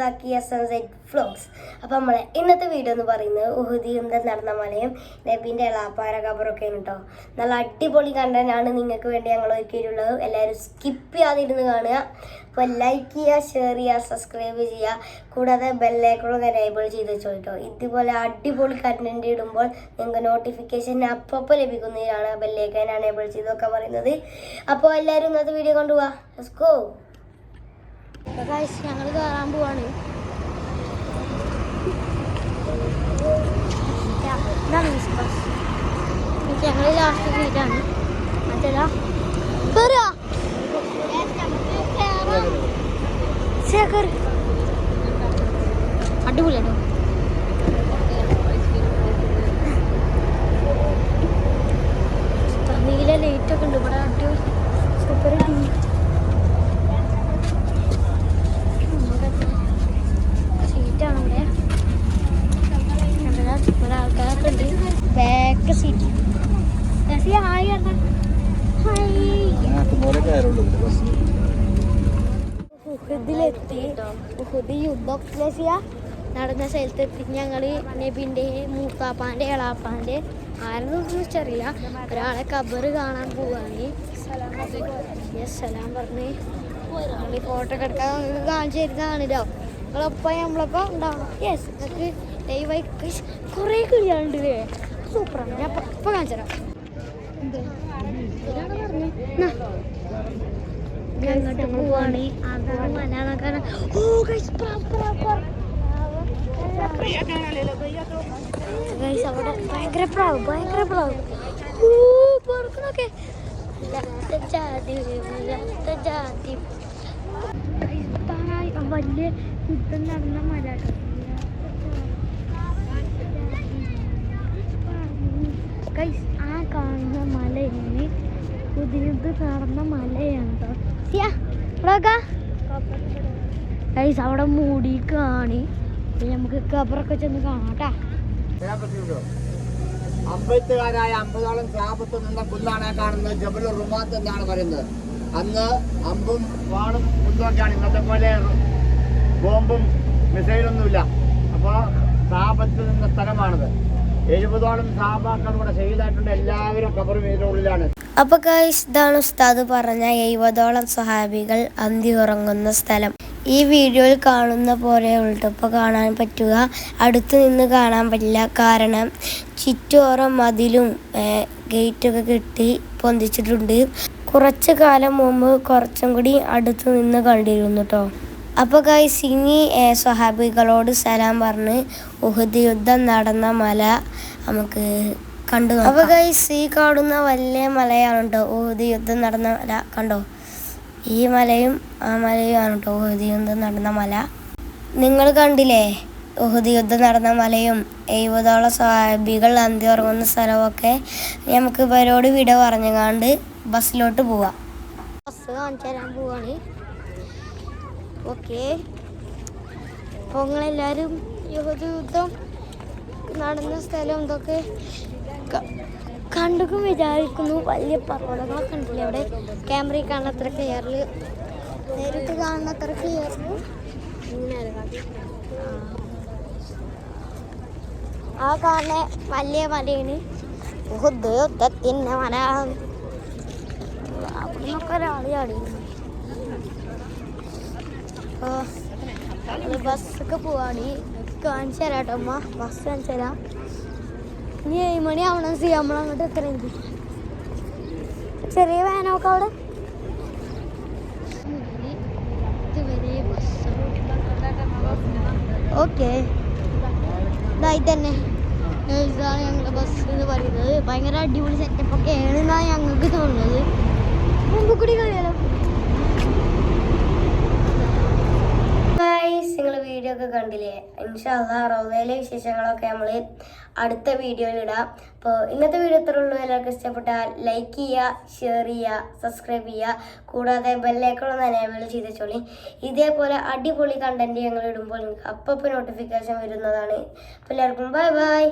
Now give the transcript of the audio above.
Zakiya set vlogs അപ്പോൾ നമ്മളെ ഇന്നത്തെ വീഡിയോ എന്ന് പറയുന്നത് ഉഹുദിയും നടന്ന മലയും നബീന്റെ എളാപ്പാര കബറൊക്കെ കേട്ടോ. നല്ല അടിപൊളി കണ്ടന്റാണ് നിങ്ങൾക്ക് വേണ്ടി ഞങ്ങൾ ഒരുക്കിയിട്ടുള്ളത്. എല്ലാവരും സ്കിപ്പ് ചെയ്യാതിരുന്ന് കാണുക. അപ്പോൾ ലൈക്ക് ചെയ്യുക ഷെയർ ചെയ്യുക സബ്സ്ക്രൈബ് ചെയ്യുക. കൂടാതെ ബെല്ലൈക്കണും എനേബിൾ ചെയ്ത് വെച്ചോ കേട്ടോ. ഇതുപോലെ അടിപൊളി കണ്ടന്റ് ഇടുമ്പോൾ നിങ്ങൾക്ക് നോട്ടിഫിക്കേഷൻ അപ്പോൾ ലഭിക്കുന്നതിനാണ് ബെല്ലൈക്കൻ എനേബിൾ ചെയ്തൊക്കെ പറയുന്നത്. അപ്പോൾ എല്ലാവരും ഇന്നത്തെ വീഡിയോ കൊണ്ടുപോവാ. ലെറ്റ്സ് ഗോ ഞങ്ങൾ കയറാൻ പോവാണ്. ഇതാണ് ബസ് ഞങ്ങൾ ലാസ്റ്റ് സീറ്റാണ് മറ്റേതാ? കയറുക അടിപൊളിയാട്ടോ നീല ലൈറ്റ് ഒക്കെ ഉണ്ട് ഇവിടെ അടിപൊളി സൂപ്പർ സീറ്റാണ് ഇവിടെ കണ്ടതാ സൂപ്പർ ആൾക്കാരൊക്കെ ഉണ്ട് ബാക്ക് സീറ്റ് ഉഹുദിലെത്തി. ഉഹുദ് യുദ്ധത്തിലെത്തിയ നടന്ന സ്ഥലത്തെത്തി ഞങ്ങൾ നബിന്റെ മൂത്താപ്പാന്റെ എളാപ്പാന്റെ ആരെന്ന് വെച്ചറിയില്ല ഒരാളെ കബറ് കാണാൻ പോവാണ്. സലാം പറഞ്ഞ്. ഞങ്ങൾ ഫോട്ടോ ഒക്കെ എടുക്കാൻ കാണിച്ചിരുന്നാണല്ലോ കാണിച്ചു തരുന്നതാണല്ലോ നിങ്ങളൊപ്പം നമ്മളൊക്കെ ഉണ്ടാവണം യെസ് നിങ്ങൾക്ക് ദയവായി കുറേ കിളിയാളുണ്ട് ഇല്ലേ സൂപ്പറാണ് ഞാൻ ഇപ്പം കാണിച്ചു തരാം. അവിടെ ഭയങ്കര പ്രാവ് ഭയങ്കര പ്രാവ് ഓ ആ വലിയ യുദ്ധം നടന്ന മല കേട്ടോ. Guys, ആ കാണുന്ന മലയാണ് പുതിയത് കാണുന്ന മലയാണ് കേട്ടോ. അവിടെ മൂടി കാണി. നമുക്ക് കബറൊക്കെ ചെന്ന് കാണാട്ടാ അമ്പത്തുകാരായ അമ്പതോളം സാപത്ത് നിന്ന കുന്നാണ് കാണുന്നത് ജബൽ റുമാത്ത് എന്നാണ് പറയുന്നത്. അന്ന് അമ്പും വാളും കുന്നൊക്കെയാണ് ഇന്നത്തെ പോലെ ബോംബും മിസൈലൊന്നുമില്ല. അപ്പോൾ സാപത്ത് നിന്ന സ്ഥലമാണിത്. ഗൈസ് ഇതാണ് ഉസ്താദ് പറഞ്ഞ എഴുപതോളം സ്വഹാബികൾ അന്തി ഉറങ്ങുന്ന സ്ഥലം. ഈ വീഡിയോയിൽ കാണുന്ന പോലെ ഉൾട്ടപ്പോൾ കാണാൻ പറ്റുക. അടുത്ത് നിന്ന് കാണാൻ പറ്റില്ല. കാരണം ചുറ്റോറം മതിലും ഗേറ്റൊക്കെ കെട്ടി പൊന്തിച്ചിട്ടുണ്ട്. കുറച്ച് കാലം മുമ്പ് കുറച്ചും കൂടി അടുത്ത് നിന്ന് കണ്ടിരുന്നു കേട്ടോ അപ്പോൾ ഗൈസ് ഇനി സ്വഹാബികളോട് സലാം പറഞ്ഞ് ഉഹദ് യുദ്ധം നടന്ന മല നമുക്ക് കണ്ടു അപ്പോൾ ഗൈസ് ഈ കാണുന്ന വലിയ മലയാണ് കേട്ടോ ഉഹദ് യുദ്ധം നടന്ന മല. കണ്ടോ? ഈ മലയും ആ മലയും ആണ് കേട്ടോ ഉഹദ് യുദ്ധം നടന്ന മല. നിങ്ങൾ കണ്ടില്ലേ? ഉഹദ് യുദ്ധം നടന്ന മലയും എഴുപതോളം സ്വാഭികൾ അന്തി ഉറങ്ങുന്ന സ്ഥലമൊക്കെ നമുക്ക് ഇവരോട് വിട പറഞ്ഞുകൊണ്ട് ബസ്സിലോട്ട് പോവാം. ബസ് കാണിച്ചു തരാൻ പോവാണ്. ഓക്കെ. അപ്പോൾ നിങ്ങളെല്ലാവരും യുദ്ധം നടന്ന സ്ഥലം ഇതൊക്കെ കണ്ടു കണ്ടുക്കും വിചാരിക്കുന്നു. വലിയ പർവതങ്ങളൊക്കെ കണ്ടില്ല അവിടെ? ക്യാമറയിൽ കാണുന്ന അത്ര ക്ലിയറിൽ നേരിട്ട് കാണുന്ന അത്ര ക്ലിയറിൽ ആ കാണുന്ന വലിയ മലയാണ്. യുദ്ധത്തിന്റെ മന അവിടെ നിന്നൊക്കെ ഒരാൾ ചാടിയിരുന്നു അപ്പോൾ ബസ്സൊക്കെ പോവാണ്. കാണിച്ചു തരാം കേട്ടോ അമ്മ. ബസ് കാണിച്ചു തരാം. ഇനി ഏഴ് മണി ആവണം സി. നമ്മൾ അങ്ങോട്ട് എത്തണമെങ്കിൽ ചെറിയ വാനൊക്കെ അവിടെ. ഓക്കെ. ഇതായി തന്നെ ഇതാണ് ഞങ്ങളുടെ ബസ് എന്ന് പറയുന്നത്. ഭയങ്കര അടിപൊളി സെറ്റപ്പ് ഒക്കെ ആണെന്നാണ് ഞങ്ങൾക്ക് തോന്നുന്നത്. മുമ്പ് കൂടി കഴിയാലോ ഗൈസ് നിങ്ങൾ വീഡിയോ ഒക്കെ കണ്ടില്ലേ ഇൻഷാല്ല റോദയിലെ വിശേഷങ്ങളൊക്കെ നമ്മൾ അടുത്ത വീഡിയോയിൽ ഇടാം. അപ്പോൾ ഇന്നത്തെ വീഡിയോ ഇത്ര ഉള്ളൂ. എല്ലാവർക്കും ഇഷ്ടപ്പെട്ടാൽ ലൈക്ക് ചെയ്യുക ഷെയർ ചെയ്യുക സബ്സ്ക്രൈബ് ചെയ്യുക. കൂടാതെ ബെല്ലൈക്കണൊന്ന് എനേബിൾ ചെയ്ത് വെച്ചോളി. ഇതേപോലെ അടിപൊളി കണ്ടന്റ് ഞങ്ങൾ ഇടുമ്പോൾ നിങ്ങൾക്ക് അപ്പോൾ നോട്ടിഫിക്കേഷൻ വരുന്നതാണ്. അപ്പോൾ എല്ലാവർക്കും ബൈ ബൈ